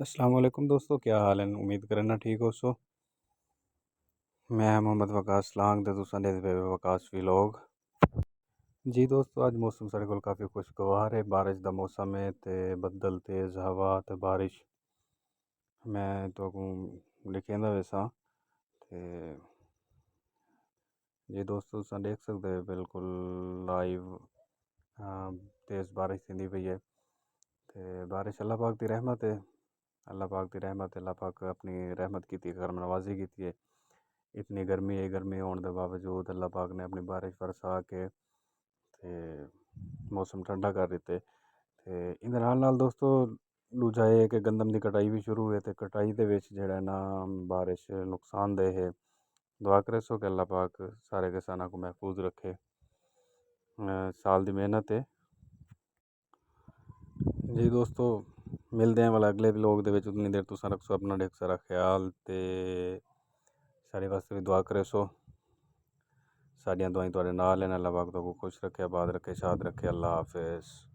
अस्सलाम वालेकुम दोस्तों क्या हाल है उम्मीद करना ठीक हो सो मैं मोहम्मद वकास लांग ते तुसां दे पे वकास व्लॉग जी दोस्तों अज मौसम साढ़े को काफ़ी खुशगवार है बारिश का मौसम है ते बदल तेज़ हवा ते बारिश मैं तो लिखेंदा वैसा ते जी दोस्तों तुसां देख सकते हो बिल्कुल लाइव तेज़ बारिश थी पई है ते बारिश अल्लाह पाक की रहमत है अल्लाह पाक की रहमत, अल्लाह पाक अपनी रहमत की करम नवाजी की है। इतनी गर्मी है, गर्मी होने के बावजूद अल्लाह पाक ने अपनी बारिश बरसा के ते मौसम ठंडा कर दिते ते इंदे नाल नाल दोस्तों, दूजा ये कि गंदम की कटाई भी शुरू है तो कटाई दे जेह्ड़ा ना बारिश नुकसानदेह है। दुआ करे सो कि अल्लाह पाक सारे किसानों को महफूज रखे। साल की मेहनत है। जी दोस्तों ਮਿਲਦੇ ਹਾਂ ਭਲਾ ਅਗਲੇ ਵਲੋਗ ਦੇ ਵਿੱਚ। ਉਨੀ ਦੇਰ ਤੋਂ ਸਾਰਾ ਕੁਝ ਆਪਣਾ ਢੇਕ ਸਾਰਾ ਖਿਆਲ ਤੇ ਸਾਰੇ ਵਾਸਤੇ ਵੀ ਦੁਆ ਕਰੇ ਸੋ। ਸਾਡੀਆਂ ਦੁਆਈਆਂ ਤੁਹਾਡੇ ਨਾਲ ਹੈ ਨਾ ਅੱਲਾ ਤੋਂ ਤੁਹਾਨੂੰ ਖੁਸ਼ ਰੱਖੇ, ਆਬਾਦ ਰੱਖੇ, ਸ਼ਾਦ ਰੱਖੇ। ਅੱਲਾ ਹਾਫਿਜ਼।